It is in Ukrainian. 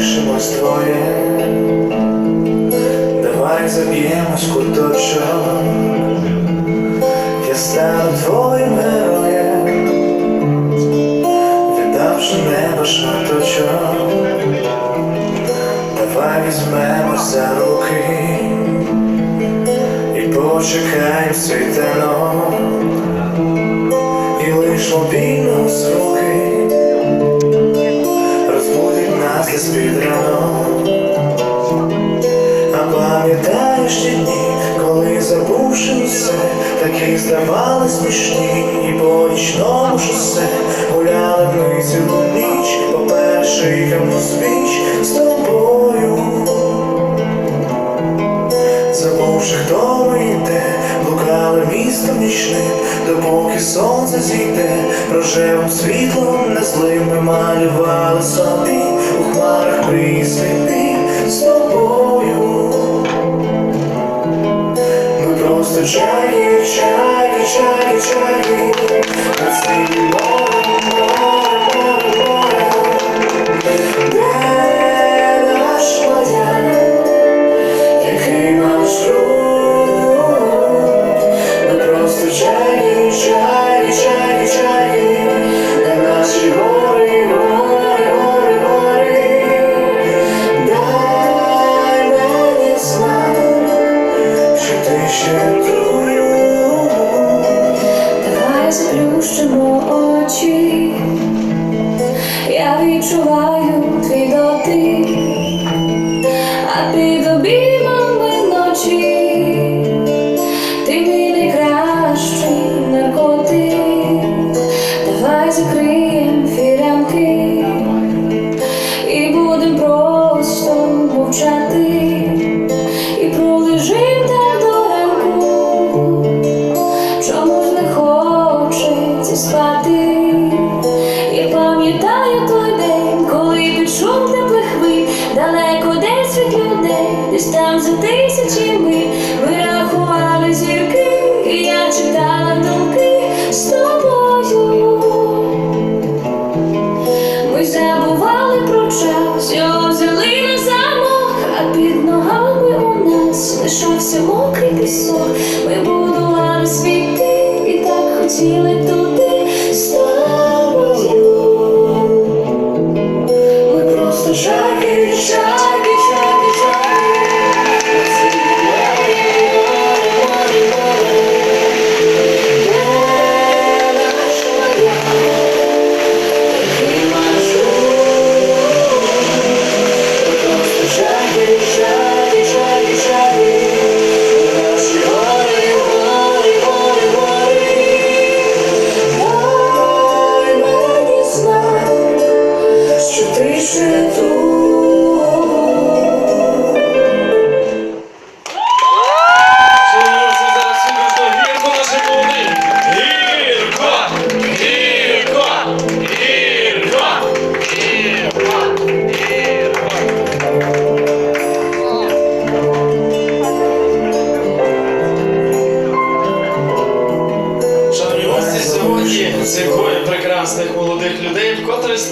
залишимось твоє, давай заб'ємось куточок, я стану твоїм героєм, віддавши небо шматочок, давай візьмемось за руки і почекаємо світанок, і лиш мобільно звуки. розбудить десь під. А пам'ятаєш ті дні, коли забувши усе, такі здавали смішні, і по нічному шосе гуляли ми цілу ніч, по перший камнозбіч з тобою. Забувши, хто ми і де, блукали містом нічним, допоки сонце зійде, рожевим світлом незлим ми малювали собі у хмарах присвіти з тобою. Ми просто чаї, чаї, чаї, чаї, над світом Давай заплющимо очі, я відчуваю десь там за тисячі ми рахували зірки, і я читала думки з тобою. Ми забували про час, його взяли на замок, а під ногами у нас лишався мокрий пісок. Ми будували світи і так хотіли туди прекрасних молодих людей